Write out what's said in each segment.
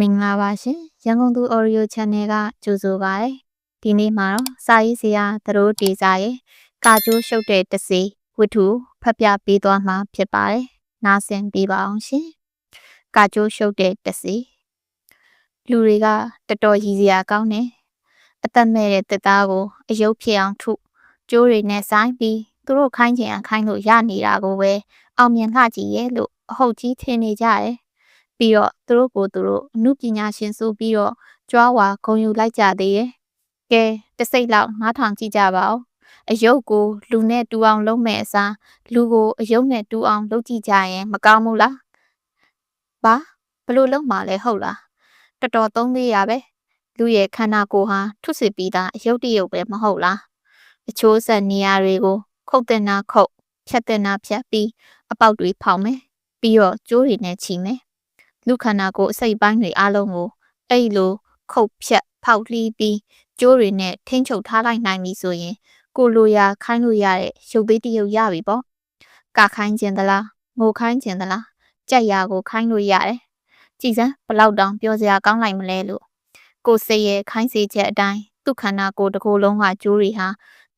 မင်္ဂလာပါရှင်ရန်ကုန်သူ Audio Channel ကကြိုဆိုပါရယ်ဒီနေ့မှာတော့စာရေးဆရာသတို့တေစာရဲ့ကာကျိုးရှုပ်တဲ့တစေဝတ္ထုဖတ်ပြပေးသွားမှာဖြစ်ပါတယ်နားဆင်ပေးပါအောင်ရှင်ကာကျိုးရှုပ်တဲ့တစေလူတွေကတော်တော်ရည်စရာကောင်းတယ်အသက်မဲ့တဲ့တက်သားကိုအယုတ်ဖြစ်အောင်ထုကျိုးတွေနဲ့ဆိုင်ပြီးသူတို့ခိုင်းချင်အောင်ခိုင်းလို့ရနေတာကိုပဲအောင်မြင်လှကြည့်ရဲ့လို့အဟုတ်ကြီးထင်နေကြတယ် ပြီးတော့သူတို့ကိုသူတို့အမှုပညာရှင်ဆိုပြီးတော့ကြွားဝါဂုံယူလိုက်ကြသေးရဲ့။ကဲတစိတ်လောက်နားထောင်ကြည့်ကြပါဦး။အယုတ်ကိုလူနဲ့တူအောင်လုပ်မဲ့အစားလူကိုအယုတ်နဲ့တူအောင်လုပ်ကြည့်ကြရင်မကောင်းဘူးလား။ဘာဘလို့လုံးမှလဲဟုတ်လား။တော်တော်သုံးသေးရပဲ။လူရဲ့ခန္ဓာကိုယ်ဟာထုစစ်ပြီးသားအယုတ်တရုပ်ပဲမဟုတ်လား။အချိုးဆက်နေရာတွေကိုခုတ်တင်တာခုတ်ဖြတ်တင်တာဖြတ်ပြီးအပေါက်တွေဖောက်မယ်။ပြီးတော့ကျိုးတွေနဲ့ချီမယ်။ လူခန္ဓာကိုယ်အစိတ်ပိုင်းတွေအလုံးကိုအဲ့လိုခုတ်ဖြတ်ဖောက်လှီးပြီးကျိုးတွေနဲ့ထိမ့်ချုပ်ထားလိုက်နိုင်ပြီဆိုရင် ကိုလိုရာခိုင်းလို့ရတဲ့ရုပ်သေးတရုပ်ရပြီပေါ့။ကခိုင်းခြင်းသလားငိုခိုင်းခြင်းသလားကြက်ရာကိုခိုင်းလို့ရတယ်။ကြည်စမ်းဘလောက်တောင်ပြောစရာကောင်းလိုက်မလဲလို့ကိုစိတ်ရဲ့ခိုင်းစေချက်အတိုင်းသူ့ခန္ဓာကိုယ်တစ်ကိုယ်လုံးကကျိုးတွေဟာ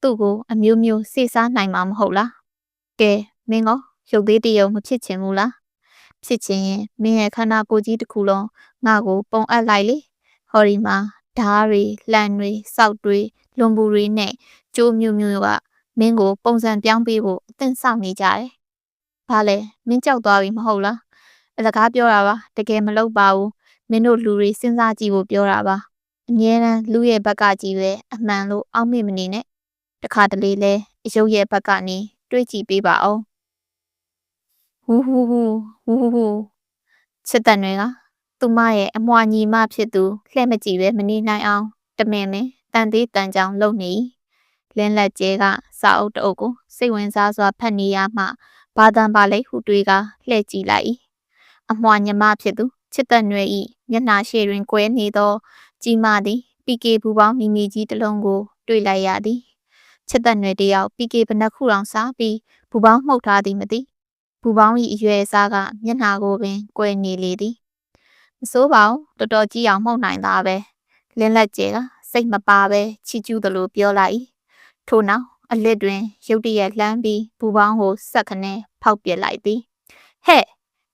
သူ့ကိုအမျိုးမျိုးစေစားနိုင်မှာမဟုတ်လား။ကဲမင်းကရုပ်သေးတရုပ်မဖြစ်ချင်ဘူးလား။ ဖြစ်ချင်ရင်မင်းရဲ့ခန္ဓာကိုယ်ကြီးတစ်ခုလုံးငါ့ကိုပုံအပ်လိုက်လေဟောဒီမှာဓားတွေလှန်တွေစောက်တွေလွန်ပူတွေနဲ့ကျိုးမျိုးမျိုးကမင်းကိုပုံစံပြောင်းပေးဖို့အသင့်ဆောင်နေကြတယ်။ဘာလဲမင်းကြောက်သွားပြီမဟုတ်လား။အလကားပြောတာပါတကယ်မလုပ်ပါဘူး။မင်းတို့လူတွေစဉ်းစားကြည့်ဖို့ပြောတာပါ။အမြဲတမ်းလူရဲ့ဘက်ကကြည့်ပဲအမှန်လို့အောက်မေ့မနေနဲ့။တခါတလေလဲအယုတ်ရဲ့ဘက်ကနေတွေးကြည့်ပေးပါအောင်။ ဟူးဟူးဟူးဟူးဟူးချစ်တဲ့တွေကသူမရဲ့အမွှာညီမဖြစ်သူလှဲ့မကြည့်ပဲမနေနိုင်အောင် တမင်နဲ့တန်သေးတန်ကြောင်လုံနေလင်းလက်ကျဲကစာအုပ်တအုပ်ကိုစိတ်ဝင်စားစွာဖတ်နေရမှဘာတန်ပါလိဟုတွေးကလှဲ့ကြည့်လိုက်၏အမွှာညီမဖြစ်သူချစ်တဲ့နွယ်ဤမျက်နှာရှေ့တွင်ကွဲနေသော ကြီးမသည်ပီကေဘူးပေါင်းမိမိကြီးတစ်လုံးကို တွေ့လိုက်ရသည်ချစ်တဲ့နွယ်တယောက်ပီကေဘနက်ခုအောင်စားပြီးဘူးပေါင်းမှုတ်ထားသည်မသိ ဘူးပေါင်း၏အရွယ်အစားကမျက်နှာကိုပင်ကွဲနေလေသည်မစိုးပါဘူးတော်တော်ကြီးအောင်မှုတ်နိုင်တာပဲလင်းလက်ကျဲကစိတ်မပါပဲချီကျူးသလိုပြောလိုက်ထို့နောက်အလစ်တွင်ရုတ်တရက်လှမ်းပြီးဘူပေါင်းကိုစက်ခနဲ့ဖောက်ပစ်လိုက်သည်ဟဲ့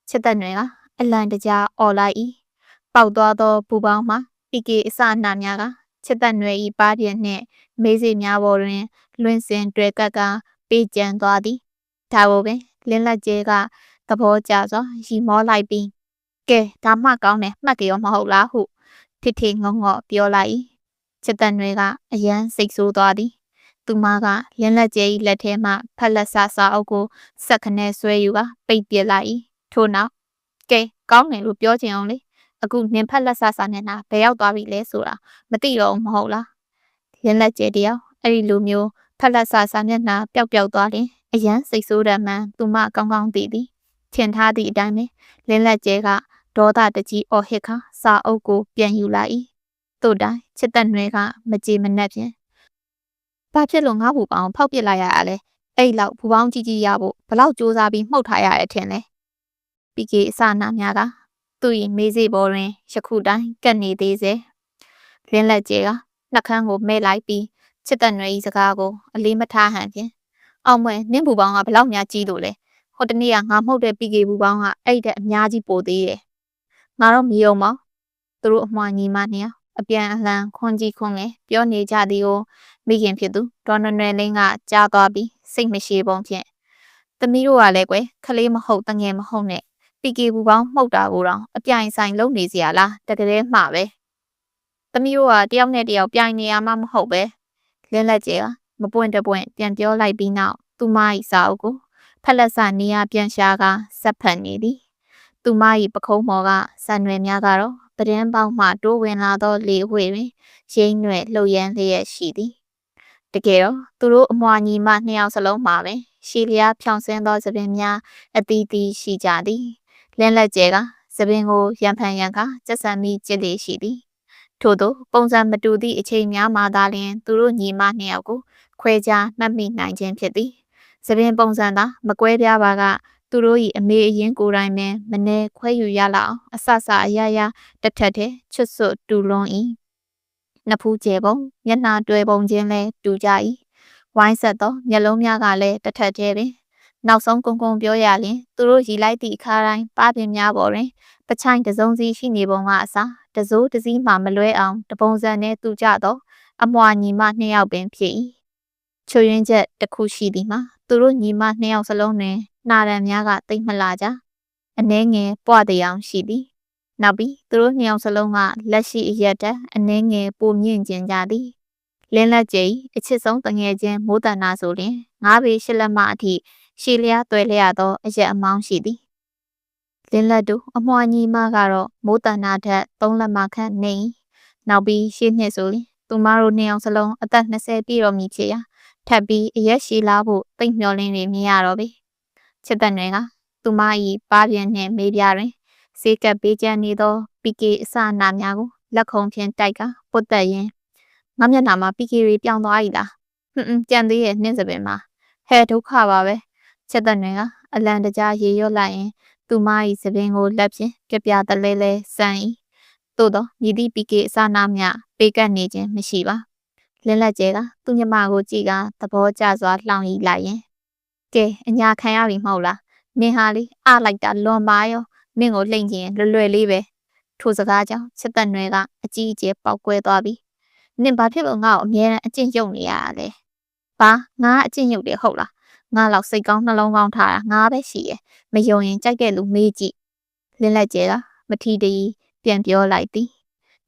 ချစ်တဲ့နွယ်ကအလန်တကြားអော်လိုက်၏ပေါက်သွားသောဘူပေါင်းမှာပီကေအစနာများကချစ်တဲ့နွယ်၏ပါးပြင်းနှင့်မေးစေများပေါ်တွင်လွင်စင်တွေ့ကက်ကပေးကြံသွားသည်ဒါကိုပင် လင်းလက်ကျဲကသဘောကျစွာရီမောလိုက်ပြီးကဲဒါမှကောင်းတယ်မှတ်ကြရောမဟုတ်လားဟုထစ်ထစ်ငုံငေါ့ပြောလိုက်ချစ်တန်တွေကအယမ်းစိတ်ဆိုးသွားသည်သူမကလင်းလက်ကျဲ၏လက်ထဲမှဖက်လက်ဆစာအုပ်ကိုစက်ခနဲဆွဲယူကပိတ်ပစ်လိုက်ထို့နောက်ကဲကောင်းတယ်လို့ပြောချင်အောင်လေအခုနင်ဖက်လက်ဆစာနဲ့နာဘယ်ရောက်သွားပြီလဲဆိုတာမသိတော့မဟုတ်လားလင်းလက်ကျဲတယောက်အဲ့ဒီလိုမျိုးဖက်လက်ဆစာမျက်နှာပျောက်ပျောက်သွားရင် အယမ်းစိတ်ဆိုးတယ်မှန်သူမကောင်းကောင်းသိသည်ထင်ထားသည့်အတိုင်းပဲလင်းလက်ကျဲကဒေါသတကြီးအော်ဟစ်ခါစာအုပ်ကိုပြန်ယူလိုက်၏တို့တိုင်းချစ်သက်နွဲကမကြေမနက်ဖြင့်ဘာဖြစ်လို့ငါ့ဘူပေါင်းဖောက်ပစ်လိုက်ရတာလဲအဲ့လောက်ဘူပေါင်းကြီးကြီးရဖို့ဘလောက်စူးစမ်းပြီးမှုတ်ထားရတဲ့ထင်လဲပီကေအစနာများကသူ့၏မေးစေပေါ်တွင်ယခုတိုင်းကက်နေသေးစေလင်းလက်ကျဲကနှက်ခမ်းကိုမဲလိုက်ပြီးချစ်သက်နွဲ၏စကားကိုအလေးမထားဟန်ဖြင့် အောင်မွဲနင့်ဘူပေါင်းကဘလောက်များကြီးလို့လဲဟိုတနေ့ကငါမှုတ်တဲ့ပီကေဘူပေါင်းကအဲ့တဲ့အများကြီးပိုသေးတယ်ငါတော့မယုံပါသူတို့အမွှာညီမနှစ်ယောက်အပြန်အလှန်ခွန်ကြီးခွန်လေပြောနေကြသည်ကိုမိခင်ဖြစ်သူဒေါ်နနွယ်လင်းကကြားသွားပြီးစိတ်မရှိပုံဖြင့်သမီးတို့ကလည်းကွယ်ခလေးမဟုတ်တငယ်မဟုတ်နဲ့ပီကေဘူးပေါင်းမှုတ်တာကိုတော့အပြိုင်ဆိုင်လုပ်နေစရာလားတကယ်မှပဲသမီးတို့ကတယောက်နဲ့တယောက်ပြိုင်နေရမှမဟုတ်ပဲလင်းလက်ကျဲက မပွင့်တပွင့်ပြန်ပြောလိုက်ပြီးနောက်သူမ၏စာအုပ်ကိုဖက်လက်စနေရပြန်ရှာကဆက်ဖက်နေသည်သူမ၏ပခုံးမော်ကဆန်ရွယ်များကတော့ပဒင်းပေါက်မှတိုးဝင်လာသောလေဝှေတွင်ရိမ့်ရွယ်လှုပ်ရမ်းလျက်ရှိသည်တကယ်တော့သူတို့အမွာညီမနှစ်ယောက်စလုံးမှာပဲရှီလျားဖြောင်ဆင်းသောသပင်များအသီးသီးရှိကြသည်လင်းလက်ကျဲကသပင်ကိုရံဖန်ရံခါစက်ဆံမိကြစ်လေရှိသည်ထို့သောပုံစံမတူသည့်အချိန်များမှသာလျှင်သူတို့ညီမနှစ်ယောက်ကို ခွဲခြားမှတ်မိနိုင်ခြင်းဖြစ်သည်သပင်ပုံစံသာမကွဲပြားပါကသူတို့၏အမေအရင်ကိုယ်တိုင်ပင်မနေခွဲယူရလောက်အောင်အဆဆအရရတစ်ထက်တည်းချွတ်ဆွတ်တူလွန်၏နှစ်ဖူးကျဲပုံမျက်နှာတွဲပုံချင်းလဲတူကြ၏ဝိုင်းဆက်သောမျက်လုံးများကလည်းတစ်ထက်တည်းပင်နောက်ဆုံးကုံကုံပြောရလျင်သူတို့ရီလိုက်သည့်အခါတိုင်းပပင်များပေါ်တွင်ပချိုင်တစုံစီရှိနေပုံကအစားတစိုးတစည်းမှမလွဲအောင်တပုံစံနဲ့တူကြသောအမွာညီမနှစ်ယောက်ပင်ဖြစ်၏ ချွေရင်ချက်တစ်ခုရှိသည်မှာသူတို့ညီမနှစ်ယောက်စလုံးတွင်နှာရံများကတိတ်မလာကြအနှဲငယ်ပွားတရားရှိသည်နောက်ပြီးသူတို့နှစ်ယောက်စလုံးကလက်ရှိအရက်တက်အနှဲငယ်ပုံမြင့်ကျင်ကြသည်လင်းလက်ကျိအချစ်ဆုံးတငယ်ချင်းမိုးတန်နာဆိုရင်ငါးပေရှစ်လက်မအထိရှည်လျားသွဲလျားသောအရက်အမောင်းရှိသည်လင်းလက်တို့အမွှာညီမကတော့မိုးတန်နာထက်၃လက်မခန့်နေနောက်ပြီးရှေ့နှစ်ဆိုရင်သူမတို့နှစ်ယောက်စလုံးအသက်20ပြည့်တော်မူဖြစ်ရာ ထပ်ပြီးအရက်ရှည်လာဖို့တိတ်မျောလင်းနေမြင်ရတော့ပြီချစ်တဲ့တွေကသူမ၏ပါးပြင်းနှင့်မေးပြတွင်စေကပ်ပေးချမ်းနေသောပီကေအစနာများကိုလက်ခုံဖြင့်တိုက်ကပုတ်တက်ရင်ငါမျက်နှာမှာပီကေတွေပြောင်းသွား၏လားဟွန်းကြံသေးရဲ့နှင်းစပင်မှာဟဲဒုက္ခပါပဲချက်တဲ့တွေကအလံတကြားရေရွတ်လိုက်ရင် သူမ၏စပင်ကိုလက်ဖြင့်ပြပြတလဲလဲစမ်း၏သို့သောမြည်သည့်ပီကေအစနာများပေးကပ်နေခြင်းမရှိပါ လင်းလက်ကျဲကသူ့ညမကိုကြည့်ကသဘောကျစွာလှောင်ရီလိုက်ရင်ကဲအညာခံရပြီမဟုတ်လားမင်းဟာလေအလိုက်တာလွန်ပါရောမင်းကိုလှိမ့်ခြင်းလွယ်လွယ်လေးပဲထိုစကားကြောင့်ချစ်သက်နွယ်ကအကြီးအကျယ်ပေါက်ကွဲသွားပြီနင်ဘာဖြစ်လို့ငါ့ကိုအမြဲတမ်းအကျင့်ယုံနေရလဲဘာငါအကျင့်ယုံတယ်ဟုတ်လားငါလောက်စိတ်ကောင်းနှလုံးကောင်းထားတာငါပဲရှိရယ်မယုံရင်ကြိုက်တဲ့လူမေးကြည့်လင်းလက်ကျဲကမထီတရီပြန်ပြောလိုက်သည်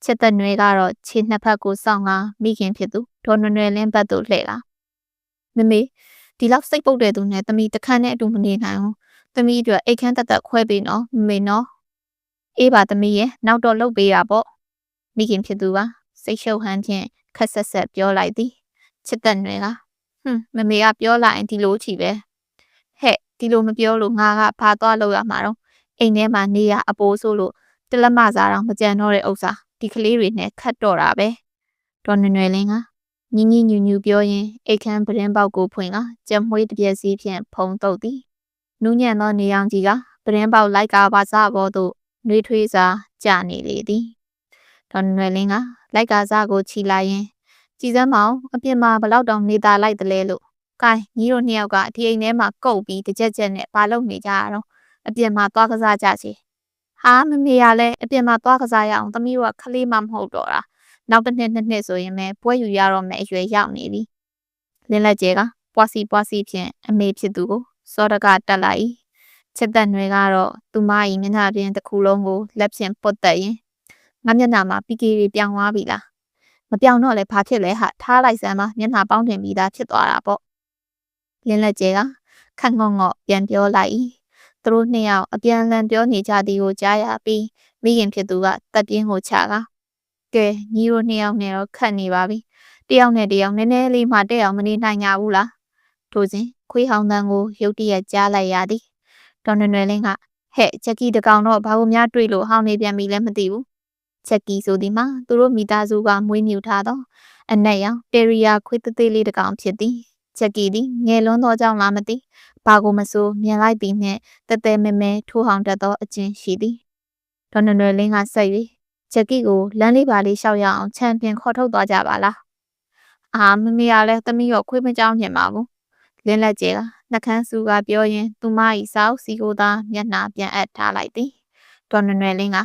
ချစ်သက်နွယ်ကတော့ခြေနှစ်ဖက်ကိုစောင့်ကမိခင်ဖြစ်သူဒေါ်နွယ်နွယ်လင်းဘက်သို့လှည့်လာမမေဒီလောက်စိတ်ပုတ်တဲ့သူနဲ့တမီတခန်းနဲ့အတူမနေနိုင်ဘူးသမီးအတွက်အိတ်ခမ်းတက်တက်ခွဲပေးနော်မမေနော်အေးပါသမီးရဲ့နောက်တော့လှုပ်ပေးတာပေါ့မိခင်ဖြစ်သူပါစိတ်ရှုပ်ဟန်းဖြင့်ခက်ဆက်ဆက်ပြောလိုက်သည်ချစ်တဲ့နွယ်ကဟွန်းမမေကပြောလိုက်ရင်ဒီလိုချီပဲဟဲ့ဒီလိုမပြောလို့ငါကဖာသွားလို့ရမှာတော့အိမ်ထဲမှာနေရအပိုးဆိုလို့တလက်မစားတော့မကြံတော့တဲ့ဥစ္စာ ဒီကလေးတွေနဲ့ခတ်တော့တာပဲဒေါ်နွယ်နွယ်လင်းကညီညီညူညူပြောရင်အိတ်ခမ်းပရင်ပေါက်ကိုဖွင့်ကကြက်မွေးတစ်ပြက်စီးဖြင့်ဖုံတုပ်သည်နူးညံ့သောနေအောင်ကြီးကပရင်ပေါက်လိုက်ကပါစားပေါ်သို့နှွေးထွေးစွာကြာနေလေသည်ဒေါ်နွယ်လင်းကလိုက်ကားစားကိုခြီလိုက်ရင်ကြည်စမ်းမောင်အပြင်မှာဘလောက်တောင်နေတာလိုက်တလဲလို့ကဲညီတို့နှစ်ယောက်ကဒီအိမ်ထဲမှာကုတ်ပြီးတစ်ချက်ချက်နဲ့ဘာလုပ်နေကြရတော့အပြင်မှာသွားကစားကြစီ ဟာမမေရလဲအပြင်မှာသွားကစားရအောင်သမီးတို့ကခလေးမှမဟုတ်တော့တာနောက်တစ်နှစ်နှစ်နှစ်ဆိုရင်ပဲပွဲယူရတော့မယ်အရွယ်ရောက်နေပြီလင်းလက်ကျဲကပွားစီပွားစီဖြင့်အမေဖြစ်သူကိုစောတကတက်လိုက်ချစ်သက်နွယ်ကတော့သူမ၏မျက်နှာပြင်တစ်ခုလုံးကိုလက်ဖြင့်ပုတ်တက်ရင်ငါမျက်နှာမှာပီကီတွေပြောင်းသွားပြီလားမပြောင်းတော့လဲဘာဖြစ်လဲဟာထားလိုက်စမ်းပါမျက်နှာပေါင်းတင်ပြီးသားဖြစ်သွားတာပေါ့လင်းလက်ကျဲကခန့်ငေါ့ငေါ့ပြန်ပြောလိုက် သူတို့နှစ်ယောက်အပြန်အလှန်ပြောနေကြသည်ကိုကြားရပြီးမိခင်ဖြစ်သူကတက်ပြင်းကိုချကကဲညီတို့နှစ်ယောက်နဲ့တော့ခတ်နေပါပြီတယောက်နဲ့တယောက်နည်းနည်းလေးမှတဲ့အောင်မနေနိုင်ကြဘူးလားထို့စဉ်ခွေးဟောင်းတန်းကိုရုတ်တရက်ကြားလိုက်ရသည်ဒေါ်နွယ်နွယ်လင်းကဟဲ့ချက်ကီတကောင်တော့ဘာလို့များတွေ့လို့ဟောင်းနေပြန်ပြီလဲမသိဘူးချက်ကီဆိုဒီမှာသူတို့မိသားစုကမွေးမြူထားသောအနက်ရောင်တေရီယာခွေးသေးသေးလေးတကောင်ဖြစ်သည် ချက်ကီသည်ငယ်လွန်းသောကြောင့်လားမသိဘာကိုမဆိုမြင်လိုက်သည်နှင့်တဲတဲမဲမဲထိုးဟောင်းတတ်သောအကျင့်ရှိသည်ဒေါ်နွယ်နွယ်လင်းကဆက်၍ချက်ကီကိုလမ်းလေးပါလေးလျှောက်ရအောင်ချန်ပီယံခေါ်ထုတ်သွားကြပါလားအာမမေကလည်းသမီးရောခွေးမကြောင်းမြင်ပါဘူးလင်းလက်ကျဲကနှကန်းစုကပြောရင်သူမ၏စောက်စီကိုသာမျက်နှာပြန်အပ်ထားလိုက်သည်ဒေါ်နွယ်နွယ်လင်းက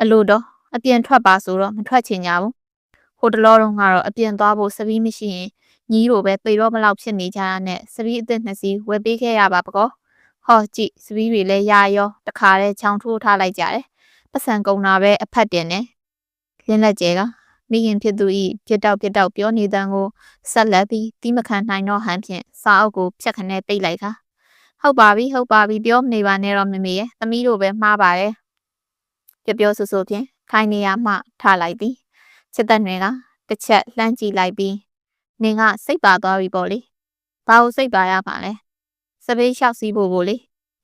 အလိုတော့အပြင်ထွက်ပါဆိုတော့မထွက်ချင်ကြဘူးဟိုတလောတော့ကတော့အပြင်သွားဖို့စပီးမရှိရင် ညီတို့ပဲသေတော့မလောက်ဖြစ်နေကြရနဲ့စပီးအစ်စ်နှစ်စီးဝယ်ပေးခဲ့ရပါပကောဟောကြည့်စပီးတွေလည်းရာရောတခါတည်းချောင်းထိုးထားလိုက်ကြတယ်ပတ်စံကုန်တာပဲအဖက်တင်နေလင်းလက်ကျဲကမိခင်ဖြစ်သူဤပြစ်တောက်ပြစ်တောက်ပြောနေတန်းကိုဆက်လက်ပြီးတီးမခံနိုင်တော့ဟန်ဖြင့်စာအုပ်ကိုဖြတ်ခနဲ့ပိတ်လိုက်ခါဟုတ်ပါပြီဟုတ်ပါပြီပြောမနေပါနဲ့တော့မမေရဲ့သမီးတို့ပဲမှားပါတယ်ပြောပြောဆူဆူဖြင့်ခိုင်းနေရမှထားလိုက်သည်ချစ်သက်နွယ်ကတစ်ချက်လှမ်းကြည့်လိုက်ပြီး နင်ကစိတ်ပါသွားပြီပေါ့လေဘာလို့စိတ်ပါရမှာလဲစပိတ်လျှောက်စီးဖို့ကိုလေ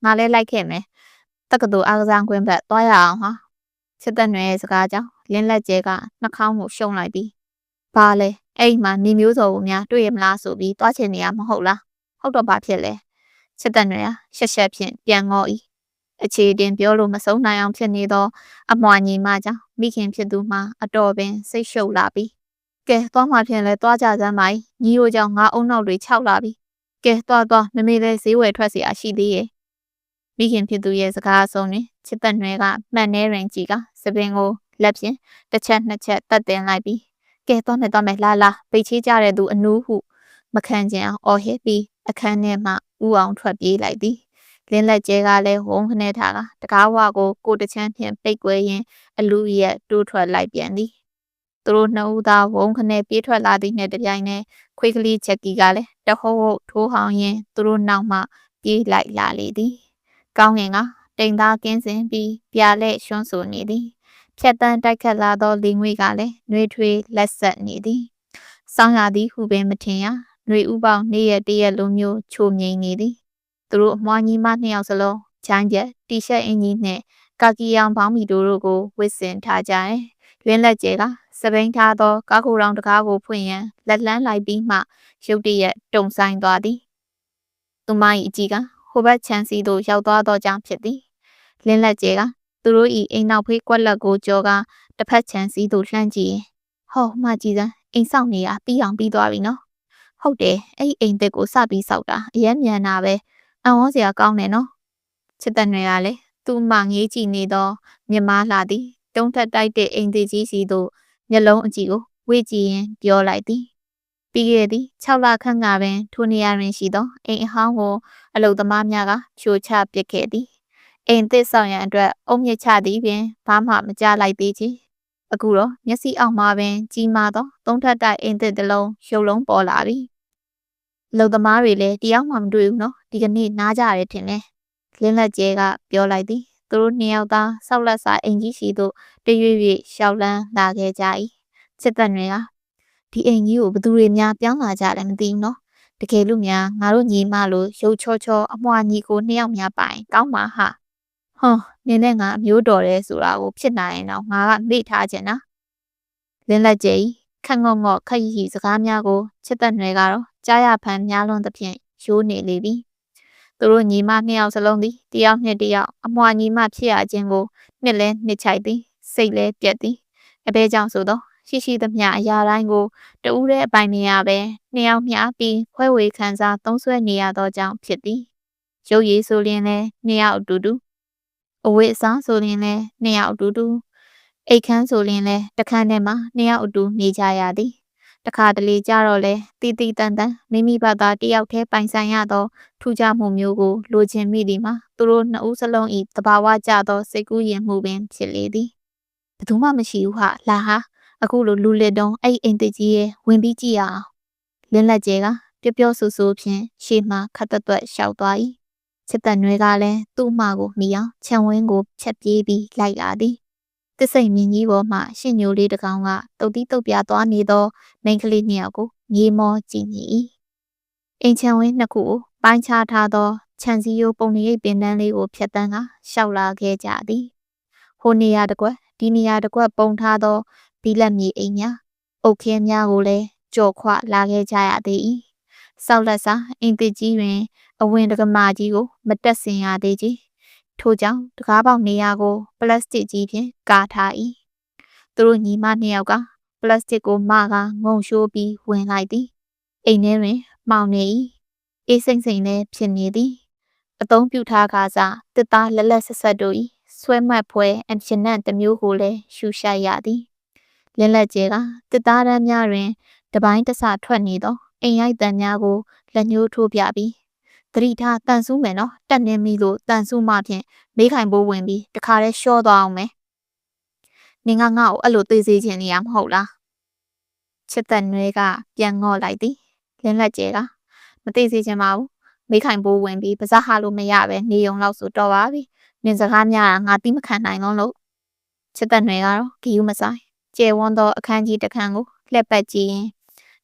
ငါလဲလိုက်ခဲ့မယ်တက္ကသိုလ်အားကစားကွင်းဘက်သွားရအောင်ဟာချစ်သက်နွယ်ရဲ့စကားကြောင့်လင်းလက်ကျဲကနှာခေါင်းကိုရှုံလိုက်ပြီးဘာလဲအဲ့မှာနေမျိုးစော်ကိုများတွေ့ရမလားဆိုပြီးသွားချင်နေရမဟုတ်လားဟုတ်တော့ဘာဖြစ်လဲစစ်တပ်တွေကရှက်ရှက်ဖြင့်ပြန်ငေါ်၏အခြေတင်ပြောလို့မဆုံးနိုင်အောင်ဖြစ်နေသောအမွှာညီမကြောင့်မိခင်ဖြစ်သူမှာအတော်ပင်စိတ်ရှုပ်လာပြီ ကဲသွားမှဖြင့်လဲသွားကြစမ်းပါညီတို့ကြောင့်ငါအုံနောက်တွေခြောက်လာပြီကဲသွားသွားမမေလဲဈေးဝယ်ထွက်စီအားရှိသေးရဲ့မိခင်ဖြစ်သူရဲ့စကားအဆုံးတွင်ချစ်သက်နှွဲကမှန်နေရင်ကြီးကစပင်ကိုလက်ဖြင့်တစ်ချက်နှစ်ချက်တတ်တင်လိုက်ပြီးကဲသွားမယ်သွားမယ်လာလာပိတ်ချေးကြတဲ့သူအနူးဟုမခံကြအောင်အော်ဟစ်ပြီးအခန်းထဲမှဥအောင်ထွက်ပြေးလိုက်သည်လင်းလက်ကျဲကလည်းဝုန်းခနဲထားကတကားဝါကိုကိုတချမ်းဖြင့်ပိတ်ကွဲရင်းအလူရက်တိုးထွက်လိုက်ပြန်သည် သူတို့နှစ်ဦးသားဝုန်းခနဲ့ပြေးထွက်လာသည့်နှင့်တပြိုင်နက်ခွေးကလေးချက်ကီကလည်းတဟုတ်ဟုတ်ထိုးဟောင်းရင်းသူတို့နောက်မှပြေးလိုက်လာလေသည်ကောင်းငင်ကတိမ်သားကင်းစင်ပြီးပြာလက်ရွှွန်းဆူနေသည်ဖြတ်တန်းတိုက်ခတ်လာသောလီငွေကလည်းနှွေထွေးလက်ဆက်နေသည်ဆောင်းရသည်ဟုပင်မထင်ရနှွေဥပေါင်းနေ့ရက်တရက်လိုမျိုးချိုမြိန်နေသည်သူတို့အမွှားညီမနှစ်ယောက်စလုံးချမ်းကျက်တီရှပ်အင်ကြီးနှင့်ကာကီယောင်ဘောင်းမီတို့ကိုဝစ်စင်ထားကြတယ်။လွင်းလက်ကျဲက စပိန်ထားသောကားကိုတောင်တကားကိုဖွင့်ရန်လက်လန်းလိုက်ပြီးမှရုတ်တရက်တုံဆိုင်သွားသည်။သူမ၏အကြည့်ကဟိုဘက်ချမ်းစီသို့ရောက်သွားသောကြောင့်ဖြစ်သည်။လင်းလက်ကျဲကသူတို့၏အိမ်နောက်ဖေးကွက်လက်ကိုကြောကတစ်ဖက်ချမ်းစီသို့လှမ်းကြည့်ရင်ဟောမှကြည်စမ်းအိမ်ဆောင်နေရပြီးအောင်ပြီးသွားပြီနော်။ဟုတ်တယ်အဲ့အိမ်သစ်ကိုစပြီးစောက်တာအရင်မြန်တာပဲအံ့ဩစရာကောင်းတယ်နော်။ချစ်တဲ့နယ်ကလည်းသူ့မှငေးကြည့်နေသောမြမလှသည်တုံးထက်တိုက်တဲ့အိမ်သေးကြီးစီသို့ မျက်လုံးအကြည့်ကိုဝေ့ကြည့်ရင်ပြောလိုက်သည်ပြီးခဲ့သည်6လခန့်ကပင်ထိုနေရာတွင်ရှိသောအိမ်အဟောင်းကိုအလုသမားများကဖြိုချပစ်ခဲ့သည်အိမ်သစ်ဆောင်ရန်အတွက်အုံမြစ်ချသည်ပင်ဘာမှမကြားလိုက်သေးချေအခုတော့မျက်စိအောက်မှာပင်ကြီးမားသောသုံးထပ်တိုက်အိမ်သစ်တစ်လုံးရုပ်လုံးပေါ်လာပြီလုံသမားတွေလည်းတယောက်မှမတွေ့ဘူးနော်ဒီကနေ့နားကြရတယ်ထင်တယ်လင်းလက်ကျဲကပြောလိုက်သည် သူတို့နှစ်ယောက်သားဆောက်လက်စာအိမ်ကြီးရှိသို့တရွေ့ရွေ့ရှောက်လန်းလာခဲ့ကြ၏စစ်သက်တွေကဒီအိမ်ကြီးကိုဘသူတွေများပြောင်းလာကြတယ်မသိဘူးနော်တကယ်လို့များငါတို့ညီမလို့ရုပ်ချောချောအမွှာညီကိုနှစ်ယောက်များပိုင်ကောင်းပါဟာဟွန်းနင်းနဲ့ငါအမျိုးတော်တယ်ဆိုတာကိုဖြစ်နိုင်ရင်တော့ငါကမေ့ထားခြင်းနာလင်းလက်ကျဲခက်ငေါ့ငေါ့ခက်ရီရီစကားများကိုချစ်သက်တွေကတော့ကြားရဖန်များလွန်းသဖြင့်ရိုးနေလေပြီ သူတို့ညီမနှစ်ယောက်စလုံးသည်တယောက်နှစ်တယောက်အမွှာညီမဖြစ်ရခြင်းကိုနှစ်လဲနှစ်ချိုက်သည်စိတ်လဲပြက်သည်အဘဲကြောင့်ဆိုတော့ရှိရှိသမျှအရာတိုင်းကိုတဦးတဲ့အပိုင်နေရပဲနှစ်ယောက်မျှပြီးခွဲဝေခံစားသုံးဆွဲနေရသောကြောင့်ဖြစ်သည်ရုပ်ရည်ဆိုရင်လည်းနှစ်ယောက်အတူတူအဝိအစားဆိုရင်လည်းနှစ်ယောက်အတူတူအိတ်ခမ်းဆိုရင်လည်းတခန်းထဲမှာနှစ်ယောက်အတူနေကြရသည် တခါတလေကြတော့လေတီတီတန်တန်မိမိဘာသာတယောက်တည်းပိုင်ဆိုင်ရသောထူးခြားမှုမျိုးကိုလိုချင်မိသည်မှာသူတို့နှစ်ဦးစလုံးဤတဘာဝကြသောစိတ်ကူးရင်မှုပင်ဖြစ်လေသည်ဘယ်သူမှမရှိဘူးဟာလာဟာအခုလိုလူလက်တုံးအဲ့အိမ်တကြီးရဲ့ဝင်ပြီးကြည့်ရအောင်လင်းလက်ကျဲကပျော့ပျော့ဆူဆူဖြင့်ရှေ့မှခတ်တွတ်တွတ်ရှောက်သွား၏စစ်တန်နွဲကလည်းသူ့မှကိုမိအောင်ခြံဝင်းကိုဖြတ်ပြေးပြီးလိုက်လာသည် တစိမ့်မြင်းကြီးပေါ်မှရှင့်ညိုလေးတစ်ကောင်ကတုတ်တီးတုတ်ပြသွားနေသောမိန်းကလေးနှစ်ယောက်ကိုငေးမောကြည့်နေ၏အိမ်ချံဝင်းနှစ်ခုကိုပိုင်းခြားထားသောခြံစည်းရိုးပုံရိပ်ပင်တန်းလေးကိုဖြတ်တန်းကရှောက်လာခဲ့ကြသည်ဟိုနေရာတစ်ကွက်ဒီနေရာတစ်ကွက်ပုံထားသောဘီလက်မြေအိမ်များအုတ်ခဲများကိုလည်းကြော်ခွလာခဲ့ကြရသေး၏ဆောက်လက်စာအိမ်သစ်ကြီးတွင် အဝင်တကမာကြီးကို မတက်ဆင်ရသေးကြီး ထို့ကြောင့်တကားပေါက်နေရာကိုပလတ်စတစ်ကြီးဖြင့်ကာထား၏သူတို့ညီမနှစ်ယောက်ကပလတ်စတစ်ကိုမကငုံရှိုးပြီးဝင်လိုက်သည်အိမ်ထဲတွင်မှောင်နေ၏အေးစိမ့်စိမ့်လည်းဖြစ်နေသည်အသုံးပြုထားကားစားတစ်သားလက်လက်ဆက်ဆက်တို့၏ဆွဲမှတ်ဖွဲအဖြစ်နံ့တစ်မျိုးကိုလည်းရှူရှိုက်ရသည်လင်းလက်ကျဲကတစ်သားတန်းများတွင်တပိုင်းတစထွက်နေသောအိမ်ရိုက်တန်များကိုလက်ညှိုးထိုးပြပြီး သတိထားတန်ဆူးမယ်နော်တက်နေပြီလို့တန်ဆူးမှဖြင့်မေးခိုင်ပိုးဝင်ပြီးတခါတည်းရှော့သွားအောင်မယ်နင်ကငါ့ကိုအဲ့လိုသိစေခြင်းနေရမဟုတ်လားချစ်သက်နွဲကပြန်ငော့လိုက်သည်လင်းလက်ကျဲကမသိစေခြင်းပါဘူးမေးခိုင်ပိုးဝင်ပြီးပါဇက်ဟာလို့မရပဲနေုံလောက်ဆိုတော့ပါပြီနင်စကားများတာငါတိမခံနိုင်လုံးလို့ချစ်သက်နွဲကတော့ဂီယူမဆိုင်ကျဲဝန်းသောအခန်းကြီးတစ်ခန်းကိုလှက်ပတ်ကြည့်ရင်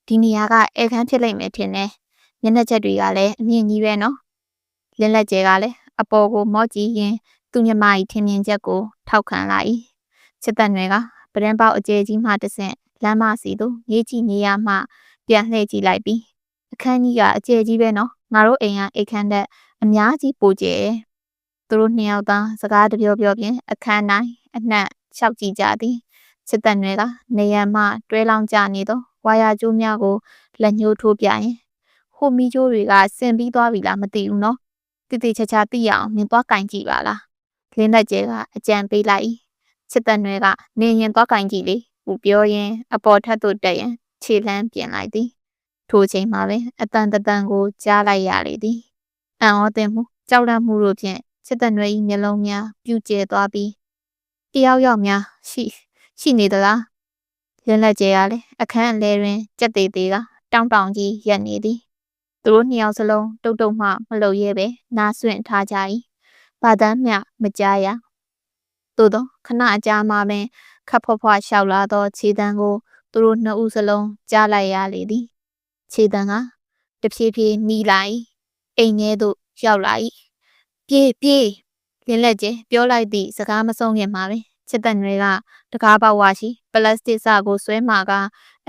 ဒီနေရာကအဲခန်းဖြစ်လိမ့်မယ်ထင်တယ် မျက်နှာချက်တွေကလည်းအမြင့်ကြီးပဲနော်လင်းလက်ကျဲကလည်းအပေါ်ကိုမော့ကြည့်ရင်သူ့မြမကြီးထင်မြင်ချက်ကိုထောက်ခံလာ၏စစ်တပ်တွေကပရန်ပေါအကျဲကြီးမှတဆင့်လမ်းမစီသို့ရေးကြည့်နေရမှပြန်လှည့်ကြည့်လိုက်ပြီးအခန်းကြီးကအကျဲကြီးပဲနော်ငါတို့အိမ်ကအိတ်ခမ်းတဲ့အများကြီးပိုကျယ်သူတို့နှစ်ယောက်သားစကားတပြောပြောဖြင့်အခန်းတိုင်းအနှံ့လျှောက်ကြည့်ကြသည်ချစ်တဲ့နွယ်ကနေရန်မှတွဲလောင်းကြနေသောဝါယာကျိုးများကိုလက်ညှိုးထိုးပြရင် ဟိုမီကျိုးတွေကဆင်ပြီးသွားပြီလားမသိဘူးနော်တိတိချာချာသိရအောင်မြင်သွားကင်ကြည့်ပါလားလင်းလက်ကျဲကအကြံပေးလိုက်ချစ်တဲ့နွယ်ကနေရင်သွားကင်ကြည့်လေဟုပြောရင်းအပေါ်ထပ်သို့တက်ရင်ခြေလှမ်းပြင်လိုက်သည်ထိုချိန်မှာပင်အတန်တတန်ကိုကြားလိုက်ရလေသည်အံ့ဩသင့်မှုကြောက်လန့်မှုတို့ဖြင့်ချစ်တဲ့နွယ်၏မျက်လုံးများပြူကျဲသွားပြီးတယောက်ယောက်များရှိရှိနေသလားလင်းလက်ကျဲရလေအခန်းအလဲတွင်ကြက်သေးသေးကတောင်းတောင်းကြီးရက်နေသည် သူတို့နှစ်ယောက်စလုံးတုတ်တုတ်မှမလုပ်ရဲပဲနားဆွင့်ထားကြ၏ဘာတမ်းမျှမကြားရသို့သောခဏအကြာမှပင်ခပ်ဖွားဖွားလျှောက်လာသောခြေတန်းကိုသူတို့နှစ်ဦးစလုံးကြားလိုက်ရလေသည်ခြေတန်းကတဖြည်းဖြည်းနီးလိုက်အိမ်ထဲသို့ရောက်လာ၏ပြေးပြေးလင်းလက်ကျဲပြောလိုက်သည့်စကားမဆုံးခင်မှာပင်ချစ်တဲ့တွေကတကားပေါဝါရှိပလတ်စတစ်စကိုဆွဲမှာက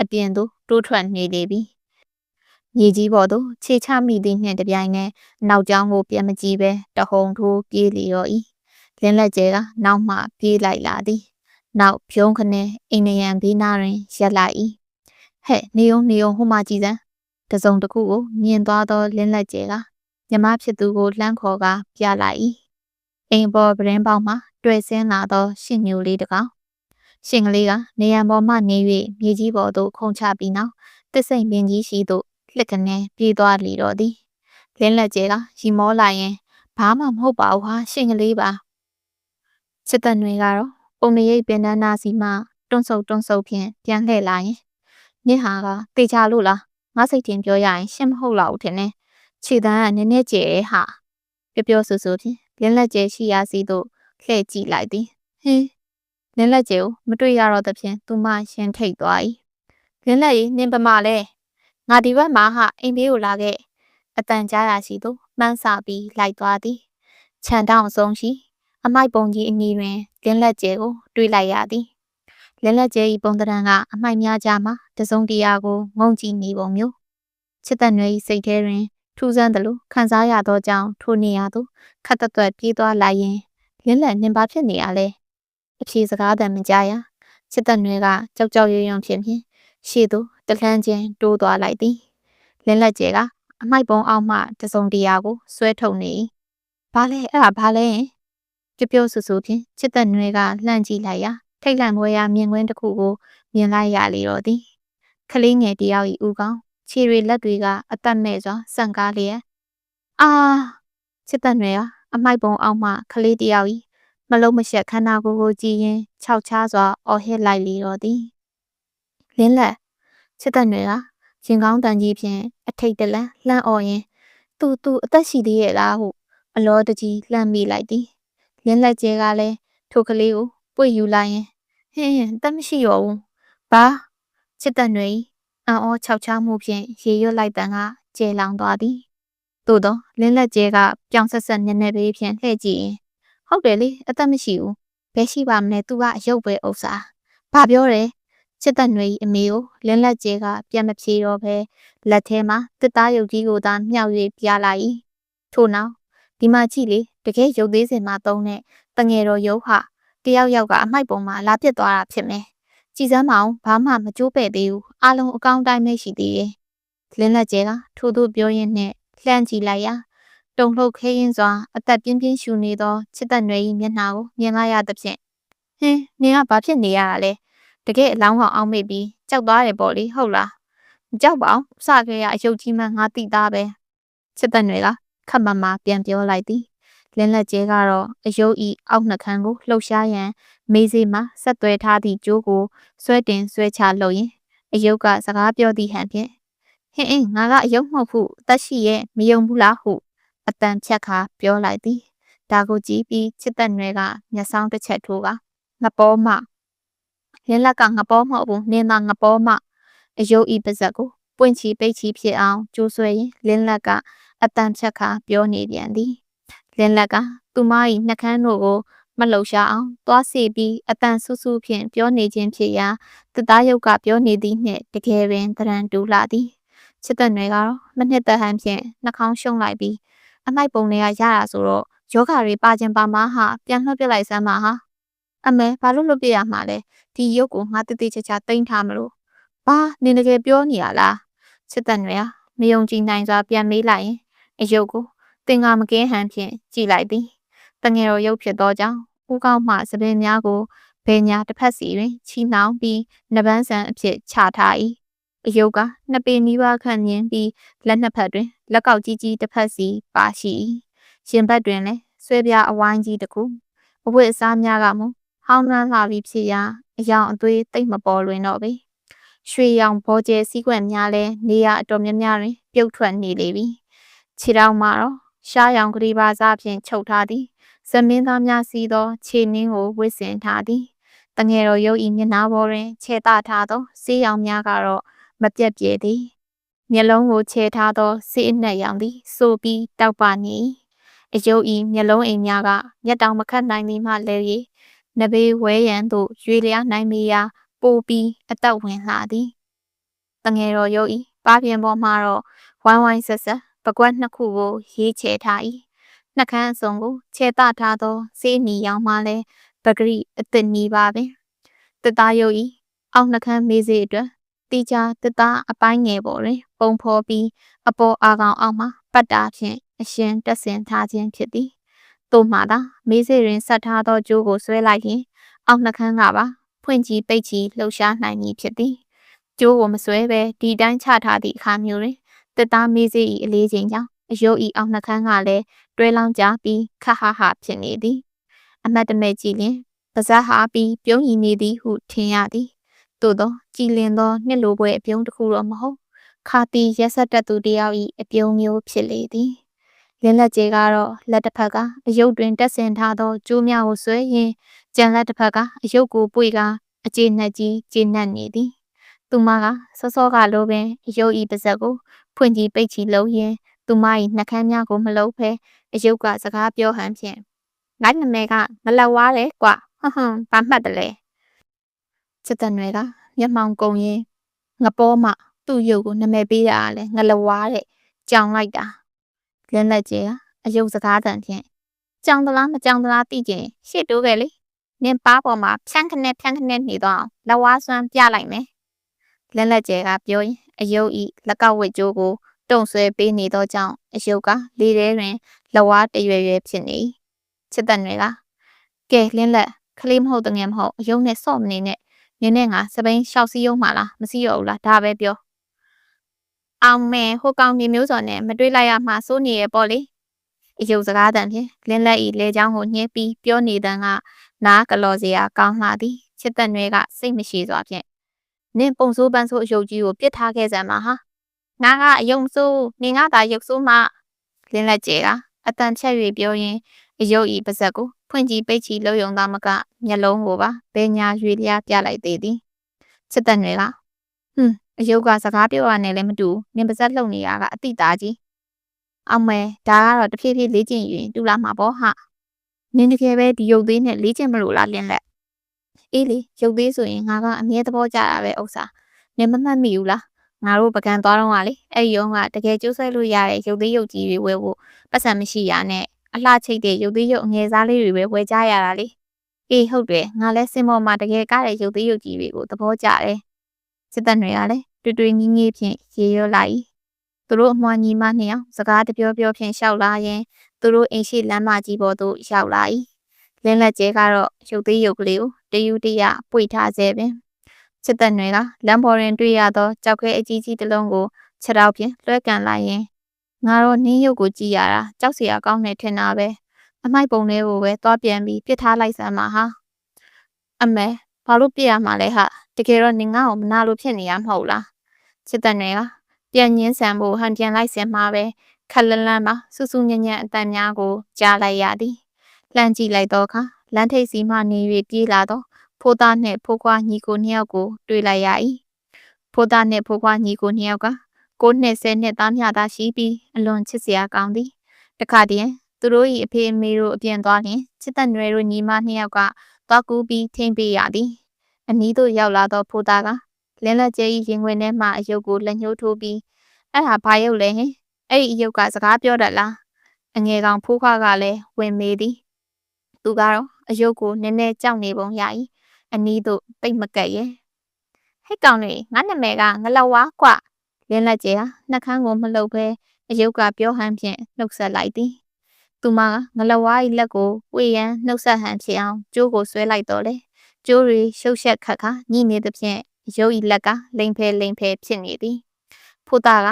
အပြင်သို့တိုးထွက်နေလေပြီ မြေကြီးပေါ်သို့ခြေချမိသည့်နှင့်တပြိုင်နက်နောက်ကျောင်းကိုပြန်မကြည့်ပဲတဟုန်ထိုးပြေးလျော်၏လင်းလက်ကျဲကနောက်မှပြေးလိုက်လာသည်နောက်ဖြုံးခနဲ့အိမ်နရံဘေးနားတွင်ရက်လိုက်၏ဟဲ့နေုံနေုံဟိုမှကြည်စမ်းတစုံတစ်ခုကိုမြင်သွားသောလင်းလက်ကျဲကမြမဖြစ်သူကိုလှမ်းခေါ်ကာပြလိုက်၏အိမ်ပေါ်ပရင်းပေါက်မှတွေ့ဆင်းလာသောရှင်ညိုလေးတစ်ကောင်ရှင်ကလေးကနေရံပေါ်မှနေ၍မြေကြီးပေါ်သို့ခုန်ချပြီးနောက်တစ္ဆိတ်ပင်ကြီးရှိသို့ လှစ်ကနေပြေးသွားလေတော့သည်လင်းလက်ကျဲကရီမောလိုက်ရင်ဘာမှမဟုတ်ပါဘူးဟာရှင်ကလေးပါစစ်သက်တွေကတော့ပုံမရိပ်ပင်နန်းနာစီမှတွန်းဆုပ်တွန်းဆုပ်ဖြင့်ပြန်လှည့်လာရင်နင့်ဟာကတေချာလို့လားငါစိတ်ထင်ပြောရရင်ရှင်းမဟုတ်လောက်ထင်တယ်ခြေတန်းကနည်းနည်းကျဲဟာပြောပြောဆိုဆိုဖြင့်လင်းလက်ကျဲရှိရာစီသို့လှည့်ကြည့်လိုက်သည်ဟင်းလင်းလက်ကျဲကိုမတွေ့ရတော့သဖြင့်သူမရှင်ထိတ်သွား၏လင်းလက်ကြီးနင်ပမာလဲ ငါဒီဘက်မှာဟာအိမ်ဘေးကိုလာခဲ့အတန်ကြားရစီသို့မှန်းဆပြီးလိုက်သွားသည်ခြံတောင်ဆုံးရှိအမိုက်ပုံကြီးအနီးတွင်လင်းလက်ကျဲကိုတွေးလိုက်ရသည်လင်းလက်ကျဲ၏ပုံတံကအမိုက်များကြားမှာတစုံတရာကိုငုံကြည့်နေပုံမျိုးချစ်တဲ့နွေ၏စိတ်ထဲတွင်ထူးဆန်းသလိုခံစားရသောကြောင့်ထိုနေရာသို့ခတ်သက်သက်ပြေးသွားလိုက်ရင်လင်းလက်နှင်ပါဖြစ်နေရလဲအဖြေစကားတမ်းမကြားရချစ်တဲ့နွေကကြောက်ကြောက်ရွံ့ရွံ့ဖြစ်ဖြင့်ရှေ့သို့ တလှမ်းချင်းတိုးသွားလိုက်သည်လင်းလက်ကျဲကအမိုက်ပုံအောက်မှတစုံတရာကိုဆွဲထုတ်နေဘာလဲအဲ့ဒါဘာလဲပြပြဆူဆူဖြင့်ချစ်သက်နွေကလှမ်းကြည့်လိုက်ရာထိတ်လန့်မွေရာမြင်ကွင်းတစ်ခုကိုမြင်လိုက်ရလေတော့သည်ခလေးငယ်တယောက်၏ဥကောင်ခြေတွေလက်တွေကအသက်မဲ့စွာဆန့်ကားလျက်အာချစ်သက်နွေကအမိုက်ပုံအောက်မှခလေးတယောက်၏မလုံးမရှက်ခန္ဓာကိုယ်ကိုကြည်ရင်ခြောက်ချားစွာအော်ဟစ်လိုက်လေတော့သည်လင်းလက် ချစ်သက်နွေကရင်ကောင်းတန်ကြီးဖြင့်အထိတ်တလန့်လှမ်းအော်ရင်သူသူအသက်ရှိသေးရဲ့လားဟုအလောတကြီးလှမ်းမိလိုက်သည်လင်းလက်ကျဲကလည်းထိုကလေးကိုပွေယူလိုက်ရင်ဟင်းရင်တတ်မရှိရောဘူးဘာချစ်သက်နွေအံ့ဩခြောက်ချားမှုဖြင့်ရေရွတ်လိုက်တန်ကကျဲလောင်သွားသည်သို့သောလင်းလက်ကျဲကပြောင်ဆက်ဆက်နည်းနည်းလေးဖြင့်လှည့်ကြည့်ရင်ဟုတ်တယ်လေအသက်မရှိဘူးဘယ်ရှိပါမလဲသူကအယုတ်ပဲဥစ္စာဘာပြောတယ် ချစ်သက်နွေ၏အမေကိုလင်းလက်ကျဲကပြန်မဖြေတော့ဘဲလက်ထဲမှာတစ်သားရုပ်ကြီးကိုသာမြှောက်၍ပြလိုက်၏ထို့နောက်ဒီမှာကြည့်လေတကယ်ရုပ်သေးစင်မှာတုံးတဲ့တငယ်တော်ရုပ်ဟာတယောက်ယောက်ကအမိုက်ပုံမှာလာပစ်သွားတာဖြစ်မယ်ကြည်စမ်းမအောင်ဘာမှမကြိုးပဲ့သေးဘူးအလုံးအကောင်းတိုင်းပဲရှိသေးတယ်လင်းလက်ကျဲကထို့သို့ပြောရင်းနဲ့လှမ်းကြည့်လိုက်ရာတုံလှုပ်ခဲရင်စွာအသက်ပြင်းပြင်းရှူနေသောချစ်သက်နွယ်၏မျက်နှာကိုမြင်လိုက်ရသဖြင့်ဟင်းနင်ကဘာဖြစ်နေရတာလဲ တကယ်အလောင်းကောင်အောင်မေ့ပြီးကြောက်သွားတယ်ပေါ့လေဟုတ်လားမကြောက်ပါအောင်စခဲ့ရအယုတ်ကြီးမှငါတိသားပဲချစ်တဲ့တွေကခက်မမပြန်ပြောလိုက်သည်လင်းလက်ကျဲကတော့အယုတ်ဤအောက်နှခမ်းကိုလှုပ်ရှားရန်မေးစေးမှဆက်သွဲထားသည့်ကြိုးကိုဆွဲတင်ဆွဲချလှုပ်ရင်အယုတ်ကစကားပြောသည့်ဟန်ဖြင့်ဟင်းအင်းငါကအယုတ်မဟုတ်ဘူးအသက်ရှိရဲ့မယုံဘူးလားဟုအတန်ဖြတ်ခါပြောလိုက်သည်ဒါကိုကြည့်ပြီးချစ်သက်နွယ်ကမျက်စောင်းတစ်ချက်ထိုးကငပေါ်မှ လင်းလက်ကငပေါ်မဟုတ်ဘူးနင်းသာငပေါ်မှအယုတ်ဤပါဇက်ကိုပွင့်ချီပိတ်ချီဖြစ်အောင်ကြိုးဆွဲရင်လင်းလက်ကအတန်ဖြတ်ခါပြောနေပြန်သည်လင်းလက်ကသူမ၏နှကန်းတို့ကိုမလှုပ်ရှားအောင်သွားစီပြီးအတန်ဆူဆူဖြင့်ပြောနေခြင်းဖြစ်ရာတသားယုတ်ကပြောနေသည်နှင့်တကယ်ပင်တရံတူလာသည်ချစ်တဲ့နွယ်ကတော့မနှစ်သက်ဟန်ဖြင့်နှာခေါင်းရှုံလိုက်ပြီးအမိုက်ပုံတွေကရတာဆိုတော့ယောဂါတွေပါခြင်းပါမဟာပြန်လှုပ်ပြလိုက်စမ်းပါဟာ အမေဘာလို့လွတ်ပြရမှာလဲဒီရုပ်ကိုငါတည်တည်ချာချာတိမ့်ထားမလို့ဘာနင်တကယ်ပြောနေရလားချစ်တဲ့နွယ်မယုံကြည်နိုင်စွာပြန်မေးလိုက်ရင်အယုတ်ကိုတင်ငါမကင်းဟန်ဖြင့်ကြည်လိုက်သည်တငယ်တော်ရုပ်ဖြစ်သောကြောင့်ဦးကောင်းမှစပင်များကိုဘယ်ညာတစ်ဖက်စီတွင်ချီနှောင်းပြီးနပန်းဆန်အဖြစ်ချထား၏အယုတ်ကနှစ်ပေနီးပါးခန့်မြင်ပြီးလက်နှစ်ဖက်တွင်လက်ကောက်ကြီးကြီးတစ်ဖက်စီပါရှိ၏ရှင်ဘက်တွင်လည်းဆွဲပြားအဝိုင်းကြီးတစ်ခုအဝတ်အစားများကမူ ဟောင်းနှမ်းလာပြီးဖြစ်ရာအယောင်အသွေးတိတ်မပေါ်လွင်တော့ပေရွှေရောင်ဘောကျဲစည်းကွက်များလည်းနေရအတော်များများတွင်ပြုတ်ထွက်နေလေပြီခြေထောက်မှာတော့ရှားရောင်ကလေးပါးစားဖြင့်ချုပ်ထားသည်ဇမင်းသားများစီသောခြေနှင်းကိုဝစ်ဆင်ထားသည်တငယ်တော်ရုပ်ဤမျက်နှာပေါ်တွင်ခြေတထားသောဆေးရောင်များကတော့မပြတ်ပြေသည်မျက်လုံးကိုခြေထားသောဆေးအနှက်ရောင်သည်ဆိုပြီးတောက်ပနေအယုတ်ဤမျက်လုံးအိမ်များကမျက်တောင်မခတ်နိုင်သည်မှလည်း၏ နဘေးဝဲရန်သို့ရွေလျားနိုင်မီရာပိုပြီးအသက်ဝင်လာသည်တငယ်တော်ရုပ်ဤပါပြင်ပေါ်မှာတော့ဝိုင်းဝိုင်းဆက်ဆက်ပကွက်နှစ်ခုကိုရေးချဲထား၏နှကန်းအစုံကိုခြေတထားသောစေးနီရောင်မှလည်းပဂရိအသစ်နီးပါပင်တသားရုပ်ဤအောက်နှကန်းမေးစေအတွက်တီချာတသားအပိုင်းငယ်ပေါ်တွင် ပုံဖော်ပြီးအပေါ်အာကောင်အောက်မှပတ်တာဖြင့်အရှင်တက်ဆင်ထားခြင်းဖြစ်သည် တို့မှသာမေးစေတွင်ဆက်ထားသောကြိုးကိုဆွဲလိုက်ရင်အောက်နှကန်းကပါဖွင့်ကြည့်ပိတ်ကြည့်လှုပ်ရှားနိုင်မည်ဖြစ်သည်ကျိုးကိုမဆွဲဘဲဒီတိုင်းချထားသည့်အခါမျိုးတွင်တစ်သားမေးစေ၏အလေးချိန်ကြောင့်အယုတ်ဤအောင်နှခမ်းကလည်းတွဲလောင်းကြပြီးခဟဟဖြစ်နေသည်အမတ်တမဲ့ကြည်လင်ပါဇက်ဟာပြီးပြုံးရည်နေသည်ဟုထင်ရသည်သို့သောကြည်လင်သောနှစ်လိုပွဲအပြုံးတစ်ခုတော့မဟုတ်ခါတီရက်ဆက်တတ်သူတယောက်၏အပြုံးမျိုးဖြစ်လေသည် လင်းလက်ကျဲကတော့လက်တစ်ဖက်ကအယုတ်တွင်တက်ဆင်ထားသောကျိုးများကိုဆွဲရင်းကြံလက်တစ်ဖက်ကအယုတ်ကိုပွေကအကျေနှက်ကြီးကျေနှက်နေသည်သူမကစောစောကလိုပင်အယုတ်ဤပါဇက်ကိုဖွင့်ကြည့်ပိတ်ကြည့်လုံးရင်းသူမ၏နှကမ်းများကိုမလုံးဖဲအယုတ်ကစကားပြောဟန်ဖြင့်ငါ့နာမည်ကမလက်ဝါးလေကွာဟွန်းဟွန်းဘာမှတ်တယ်လေချစ်တဲ့နွယ်ကမျက်မှောင်ကုံရင်ငပေါ်မှသူ့ရုပ်ကိုနာမည်ပေးတာကလည်းငလဝါးတဲ့ကြောင်လိုက်တာ လင်းလက်ကျဲကအယုတ်စကားတန်ဖြင့်ကြောင်သလားမကြောင်သလားသိကြရင်ရှစ်တိုးခဲ့လေနင်ပါပေါ်မှာဖြန်းခနဲ့ဖြန်းခနဲ့နေတော့လက်ဝါးစွမ်းပြလိုက်မယ်လင်းလက်ကျဲကပြောရင်အယုတ်ဤလက်ကောက်ဝစ်ကြိုးကိုတုံဆွဲပေးနေသောကြောင့်အယုတ်ကလေထဲတွင်လဝါးတရွယ်ရွယ်ဖြစ်နေချစ်တဲ့တွေကကဲလင်းလက်ကလေးမဟုတ်တငယ်မဟုတ်အယုတ်နဲ့ဆော့မနေနဲ့နင်းနဲ့ငါစပိန်ရှောက်စီးရုံမှလားမစီးရဘူးလားဒါပဲပြော အောင်မဲဟိုကောင်နေမျိုးစော်နဲ့မတွေးလိုက်ရမှစိုးနေရပေါ့လေအယုတ်စကားတန်ဖြင့်လင်းလက်ဤလေချောင်းကိုညှင်းပြီးပြောနေတန်ကနားကလော်စရာကောင်းလာသည်ချစ်တဲ့တွေကစိတ်မရှိစွာဖြင့်နင်းပုံစိုးပန်းဆိုးအယုတ်ကြီးကိုပြစ်ထားခဲ့စမ်းပါဟာငါကအယုံစိုးနင်ကသာရုပ်စိုးမှလင်းလက်ကျဲကအတန်ချက်၍ပြောရင်းအယုတ်ဤပါဇက်ကိုဖွင့်ကြည့်ပိတ်ချီလှုပ်ယုံသားမကမျက်လုံးကိုပါဘဲညာရွေလျားပြလိုက်သေးသည်ချစ်တဲ့တွေကဟွန်း အယုတ်ကစကားပြောရနဲ့လည်းမတူနင်ပါဇက်လှုပ်နေရကအတိသားကြီးအောင်မဲဒါကတော့တဖြည်းဖြည်းလေ့ကျင့်ရင်တူလာမှာပေါ့ဟာနင်တကယ်ပဲဒီရုပ်သေးနဲ့လေ့ကျင့်မလို့လားလင်းလက်အေးလေရုပ်သေးဆိုရင်ငါကအမြဲသဘောကျတာပဲဥစ္စာနင်မမှတ်မိဘူးလားငါတို့ပကံသွားတော့ကလေအဲ့ဒီရုံးကတကယ်ကျိုးဆွဲလို့ရတဲ့ရုပ်သေးရုပ်ကြီးတွေဝယ်ဖို့ပတ်စံမရှိရနဲ့အလှချိတ်တဲ့ရုပ်သေးရုပ်အငယ်စားလေးတွေပဲဝယ်ကြရတာလေအေးဟုတ်တယ်ငါလဲစင်ပေါ်မှာတကယ်ကားတဲ့ရုပ်သေးရုပ်ကြီးတွေကိုသဘောကျတယ် စစ်တပ်တွေကလည်းတွေ့တွေ့ငင်းငင်းဖြင့်ရေရောလိုက်သူတို့အမွှာညီမနှစ်ယောက်စကားတပြောပြောဖြင့်ရှောက်လာရင်သူတို့အိမ်ရှိလမ်းမကြီးပေါ်သို့ရောက်လာ၏လင်းလက်ကျဲကတော့ရုပ်သေးရုပ်ကလေးကိုတယူတရပွေထားစေပင်စစ်သက်နွယ်ကလမ်းပေါ်တွင်တွေ့ရသောကြောက်ခဲအကြီးကြီးတစ်လုံးကိုခြေထောက်ဖြင့်လွှဲကန်လိုက်ရင်ငါတော့နင်းရုပ်ကိုကြည့်ရတာကြောက်စရာကောင်းနေထင်တာပဲအမိုက်ပုံလေးကိုပဲသွားပြန်ပြီးပြစ်ထားလိုက်စမ်းပါဟာအမေဘာလို့ပြစ်ရမှာလဲဟာ တကယ်တော့နင်ငါ့ကိုမနာလို့ဖြစ်နေရမဟုတ်လားစစ်သက်နွယ်ကပြန်ညင်းဆန်ဖို့ဟန်ပြန်လိုက်စင်မှာပဲခက်လန်းလန်းမှာစူးစူးညံ့ညံ့အတန်များကိုကြားလိုက်ရသည်လှမ်းကြည့်လိုက်တော့ခါလမ်းထိပ်စီမှနေ၍ပြေးလာတော့ဖိုးသားနှင့်ဖိုးခွားညီကိုနှစ်ယောက်ကိုတွေ့လိုက်ရ၏ဖိုးသားနှင့်ဖိုးခွားညီကိုနှစ်ယောက်ကကိုနှစ်ဆယ်နှစ်သားမျှသာရှိပြီးအလွန်ချစ်စရာကောင်းသည်တခါတည်းသူတို့၏အဖေအမေတို့အပြင်သွားလျင်ချစ်တဲ့နွယ်တို့ညီမနှစ်ယောက်ကသွားကူးပြီးထိမ့်ပေးရသည် အနီးသို့ရောက်လာသောဖိုးသားကလင်းလက်ကျဲ၏ရင်ခွင်ထဲမှအယုတ်ကိုလက်ညှိုးထိုးပြီးအဲ့ဟာဘာရုပ်လဲဟင်အဲ့ဒီအယုတ်ကစကားပြောတတ်လားအငယ်ကောင်ဖိုးခွားကလည်းဝင်မေးသည်သူကတော့အယုတ်ကိုနည်းနည်းကြောက်နေပုံရ၏အနီးသို့ပိတ်မကက်ရဲ့ဟဲ့ကောင်တွေငါနာမည်ကငလဝါကွလင်းလက်ကျဲဟာနှက်ခမ်းကိုမလှုပ်ပဲအယုတ်ကပြောဟန်းဖြင့်နှုတ်ဆက်လိုက်သည်သူမကငလဝါ၏လက်ကိုဝေရန်နှုတ်ဆက်ဟန်ဖြစ်အောင်ကျိုးကိုဆွဲလိုက်တော့လေ ကျိုးတွေရှုပ်ရှက်ခတ်ခါညှိနေသဖြင့်ရုပ်ဤလက်ကလိန်ဖဲလိန်ဖဲဖြစ်နေသည်ဖိုးသားက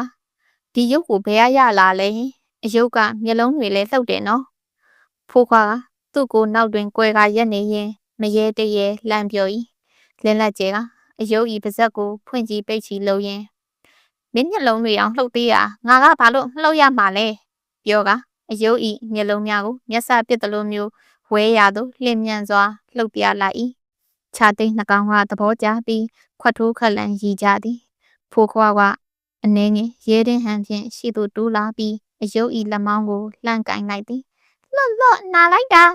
ဒီရုပ်ကိုဘယ်ရရလာလဲအယုတ်ကမျက်လုံးတွေလည်းလှုပ်တယ်နော်ဖိုးခွာကသူ့ကိုနောက်တွင်ကွဲကရက်နေရင်မရဲတရဲလှမ်းပြော၏လင်းလက်ကျဲကအယုတ်ဤပါဇက်ကိုဖွင့်ကြည့်ပိတ်ချီလို့ရင်မင်းမျက်လုံးတွေအောင်လှုပ်သေးတာငါကဘာလို့လှုပ်ရမှာလဲပြောကအယုတ်ဤမျက်လုံးများကိုမျက်စာပစ်သလိုမျိုးဝဲရသို့လျင်မြန်စွာလှုပ်ပြလိုက်၏ ခြာသိန်းနှကောင်ကသဘောကျပြီးခွတ်ထိုးခက်လန်ရီကြသည်ဖိုးခွားကအနှင်းငယ်ရဲတင်းဟန်ဖြင့်ရှေ့သို့တိုးလာပြီးအယုတ်ဤလက်မောင်းကိုလှမ်းကင်လိုက်သည်လော့လော့နာလိုက်တာ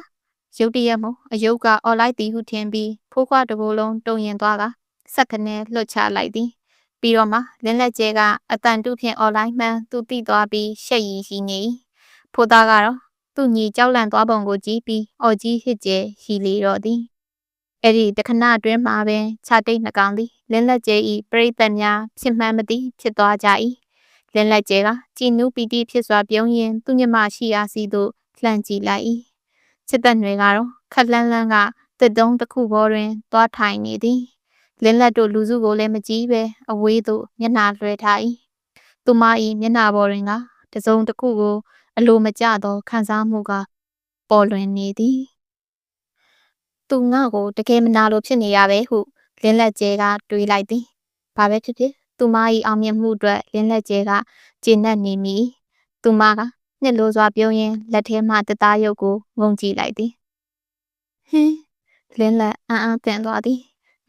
ရုတ်တရက်မို့အယုတ်ကအော်လိုက်သည်ဟုထင်ပြီးဖိုးခွားတကူလုံးတုံရင်သွားကစက်ခနဲလွတ်ချလိုက်သည်ပြီးတော့မှလင်းလက်ကျဲကအတန်တုဖြင့်အော်လိုက်မှန်းသူတိသွားပြီးရှက်ရီရှိနေဖိုးသားကတော့သူ့ညီကြောက်လန့်သွားပုံကိုကြည့်ပြီးအော်ကြီးဟစ်ကျဲရှိလေတော့သည် အဲ့ဒီတခဏအတွင်းမှာပင်ခြာတိတ်နှကောင်သည်လင်းလက်ကျဲဤပြိတ္တများဖြစ်မှန်းမသိဖြစ်သွားကြ၏လင်းလက်ကျဲကကြည်နူးပီတိဖြစ်စွာပြုံးရင်သူ့ညမရှိအားစီသို့လှမ်းကြည့်လိုက်၏စစ်တပ်တွေကတော့ခက်လန်းလန်းကတစ်တုံးတစ်ခုပေါ်တွင်သွားထိုင်နေသည်လင်းလက်တို့လူစုကိုလည်းမကြည့်ပဲအဝေးသို့မျက်နှာလွှဲထား၏သူမ၏မျက်နှာပေါ်တွင်ကတစုံတစ်ခုကိုအလိုမကျသောခံစားမှုကပေါ်လွင်နေသည် သူငါ့ကိုတကယ်မနာလိုဖြစ်နေရပဲဟုလင်းလက်ကျဲကတွေးလိုက်သည်ဘာပဲဖြစ်ဖြစ်သူမ၏အောင်မြင်မှုအတွက်လင်းလက်ကျဲကကျေနပ်နေမည်သူမကနှစ်လိုစွာပြုံးရင်းလက်ထဲမှတသားရုပ်ကိုငုံကြည့်လိုက်သည်ဟင်းလင်းလက်အံ့အားသင့်သွားသည်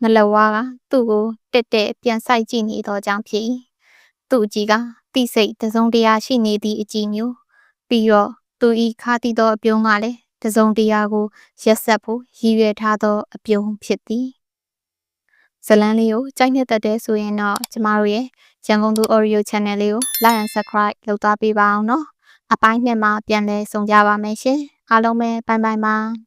ငလဝါကသူ့ကိုတက်တက်ပြန်ဆိုင်ကြည့်နေသောကြောင့်ဖြစ်၏သူ့အကြည့်ကတိစိတ်တစုံတရာရှိနေသည့်အကြည့်မျိုးပြီးတော့သူဤခါတီသောအပြုံးကလည်း တစုံတရာကိုရက်ဆက်ဖို့ရည်ရွယ်ထားသောအပြုံးဖြစ်သည်ဇလန်းလေးကိုကြိုက်နှစ်သက်တဲ့ဆိုရင်တော့ကျမတို့ရဲ့ရန်ကုန်သူ Audio Channel လေးကို Like and Subscribe လုပ်သွားပေးပါအောင်နော်အပိုင်းနှစ်မှာပြန်လည်ဆုံကြပါမယ်ရှင်အားလုံးပဲဘိုင်ဘိုင်ပါ